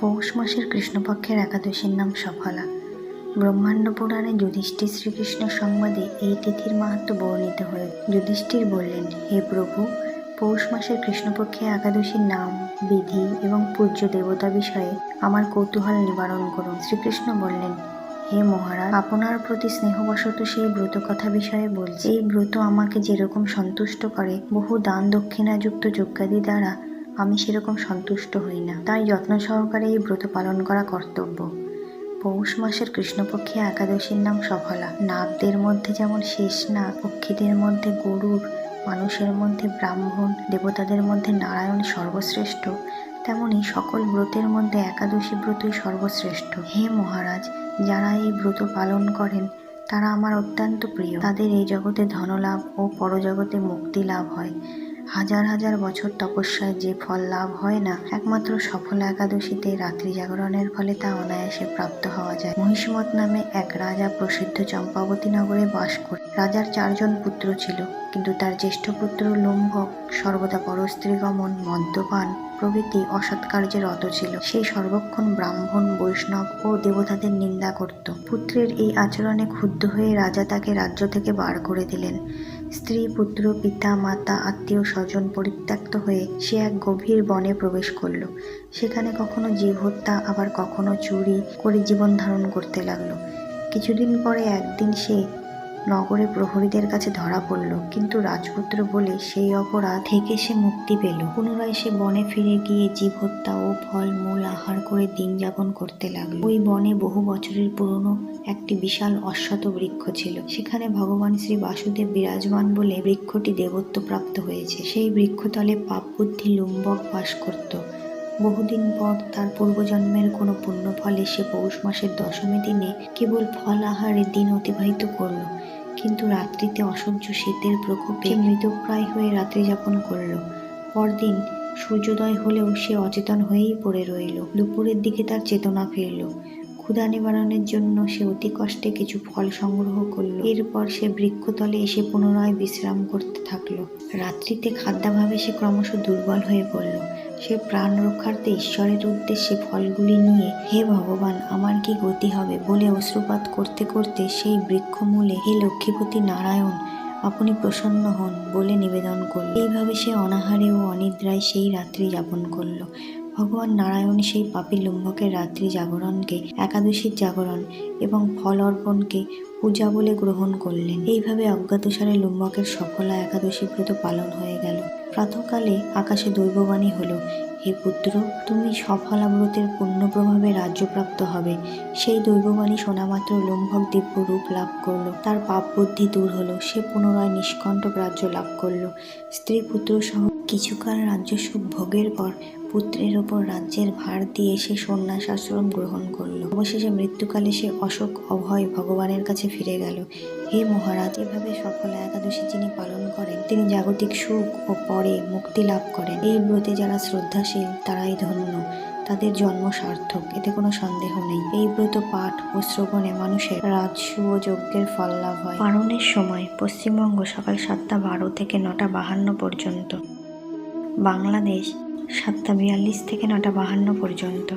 পৌষ মাসের কৃষ্ণপক্ষের একাদশীর নাম সফলা। ব্রহ্মাণ্ড পুরাণে যুধিষ্ঠির শ্রীকৃষ্ণ সংবাদে এই তিথির মাহাত্ম বর্ণিত হয়ে। যুধিষ্ঠির বললেন, হে প্রভু, পৌষ মাসের কৃষ্ণপক্ষে একাদশীর নাম, বিধি এবং পূজ্য দেবতা বিষয়ে আমার কৌতূহল নিবারণ করুন। শ্রীকৃষ্ণ বললেন, হে মহারাজ, আপনার প্রতি স্নেহবশত সেই ব্রত কথা বিষয়ে বলছি। এই ব্রত আমাকে যেরকম সন্তুষ্ট করে, বহু দান দক্ষিণাযুক্ত যজ্ঞাদি দ্বারা আমি সেরকম সন্তুষ্ট হই না। তাই যত্ন সহকারে এই ব্রত পালন করা কর্তব্য। পৌষ মাসের কৃষ্ণপক্ষে একাদশীর নাম সফলা। নাগদের মধ্যে যেমন শেষ নাগ, পক্ষীদের মধ্যে গরুর, মানুষের মধ্যে ব্রাহ্মণ, দেবতাদের মধ্যে নারায়ণ সর্বশ্রেষ্ঠ, তেমনি সকল ব্রতের মধ্যে একাদশী ব্রতই সর্বশ্রেষ্ঠ। হে মহারাজ, যারা এই ব্রত পালন করেন, তারা আমার অত্যন্ত প্রিয়। তাদের এই জগতে ধনলাভ ও পরজগতে মুক্তি লাভ হয়। হাজার হাজার বছর তপস্যায় যে ফল লাভ হয় না, একমাত্র সফল একাদশীতে রাত্রি জাগরণের ফলে তা অনায়াসে প্রাপ্ত হওয়া যায়। মহিষমত নামে এক রাজা প্রসিদ্ধ চম্পাবতী নগরে বাস করে রাজার চারজন পুত্র ছিল। কিন্তু তার জ্যেষ্ঠ পুত্র লম্ভক সর্বদা পরস্ত্রীগমন, মদ্যপান প্রভৃতি অসৎ কার্যে রত ছিল। সে সর্বক্ষণ ব্রাহ্মণ, বৈষ্ণব ও দেবতাদের নিন্দা করত। পুত্রের এই আচরণে ক্ষুব্ধ হয়ে রাজা তাকে রাজ্য থেকে বার করে দিলেন। স্ত্রী, পুত্র, পিতা, মাতা, আত্মীয়, স্বজন পরিত্যক্ত হয়ে সে এক গভীর বনে প্রবেশ করল। সেখানে কখনো জীব হত্যা, আবার কখনো চুরি করে জীবন ধারণ করতে লাগল। কিছুদিন পরে একদিন সে নগরে প্রহরীদের কাছে ধরা পড়ল, কিন্তু রাজপুত্র বলে সেই অপরাধ থেকে সে মুক্তি পেল। পুনরায় সে বনে ফিরে গিয়ে জীব হত্যা ও ফল মূল আহার করে দিন যাপন করতে লাগল। ওই বনে বহু বছরের পুরনো একটি বিশাল অশ্বত বৃক্ষ ছিল। সেখানে ভগবান শ্রী বাসুদেব বিরাজমান বলে বৃক্ষটি দেবত্ব প্রাপ্ত হয়েছে। সেই বৃক্ষতলে পাপ বুদ্ধি লুম্বক বাস করত। বহুদিন পর তার পূর্বজন্মের কোনো পুণ্য ফলে সে পৌষ মাসের দশমী দিনে কেবল ফল আহারের দিন অতিবাহিত করল। কিন্তু রাত্রিতে অসহ্য শীতের প্রকোপে মৃতপ্রায় হয়ে রাত্রি যাপন করল। পরদিন সূর্যোদয় হলেও সে অচেতন হয়েই পড়ে রইল। দুপুরের দিকে তার চেতনা ফিরল। ক্ষুধা নিবারণের জন্য সে অতি কষ্টে কিছু ফল সংগ্রহ করল। এরপর সে বৃক্ষতলে এসে পুনরায় বিশ্রাম করতে থাকল। রাত্রিতে খাদ্যাভাবে সে ক্রমশ দুর্বল হয়ে পড়ল। সে প্রাণ রক্ষার্থে ঈশ্বরের উদ্দেশ্যে ফলগুলি নিয়ে, হে ভগবান, আমার কি গতি হবে? বলে অশ্রুপাত করতে করতে সেই বৃক্ষমূলে, হে লক্ষ্মীপতি নারায়ণ, আপনি প্রসন্ন হন বলে নিবেদন করল। এইভাবে সে অনাহারে ও অনিদ্রায় সেই রাত্রি যাপন করল। ভগবান নারায়ণ সেই পাপী লুম্বকের রাত্রি জাগরণকে, একাদশীর জাগরণ এবং ফল অর্পণকে পূজা বলে গ্রহণ করলেন। এইভাবে অজ্ঞাতসারে লুম্বকের সফলা একাদশী ব্রত পালন হয়ে গেল। প্রাতকালে আকাশে দৈববাণী হলো, হে পুত্র, তুমি সফলা ব্রতের পুণ্য রাজ্যপ্রাপ্ত হবে। সেই দৈববাণী শোনামাত্র লম্ভক দিব্য রূপ লাভ করল। তার পাপ বুদ্ধি দূর হলো, সে পুনরায় নিষ্কণ্টক রাজ্য লাভ করল। স্ত্রী পুত্র সহ কিছুকাল রাজ্য সুখ ভোগের পর পুত্রের ওপর রাজ্যের ভার দিয়ে সে সন্ন্যাস আশ্রম গ্রহণ করল। অবশেষে মৃত্যুকালে সে অশোক অভয় ভগবানের কাছে ফিরে গেল। হে মহারাজ এভাবে সফল একাদশী যিনি পালন করেন, তিনি জাগতিক সুখ ও পরে মুক্তি লাভ করেন। এই ব্রতে যারা শ্রদ্ধাশীল, তারাই ধন্য। তাদের জন্ম সার্থক, এতে কোনো সন্দেহ নেই। এই ব্রত পাঠ ও শ্রবণে মানুষের রাজসু ও যজ্ঞের ফল লাভ হয়। পালনের সময় পশ্চিমবঙ্গ সকাল সাতটা বারো থেকে নটা বাহান্ন পর্যন্ত। বাংলাদেশ সাতটা বিয়াল্লিশ থেকে নটা বাহান্ন পর্যন্ত।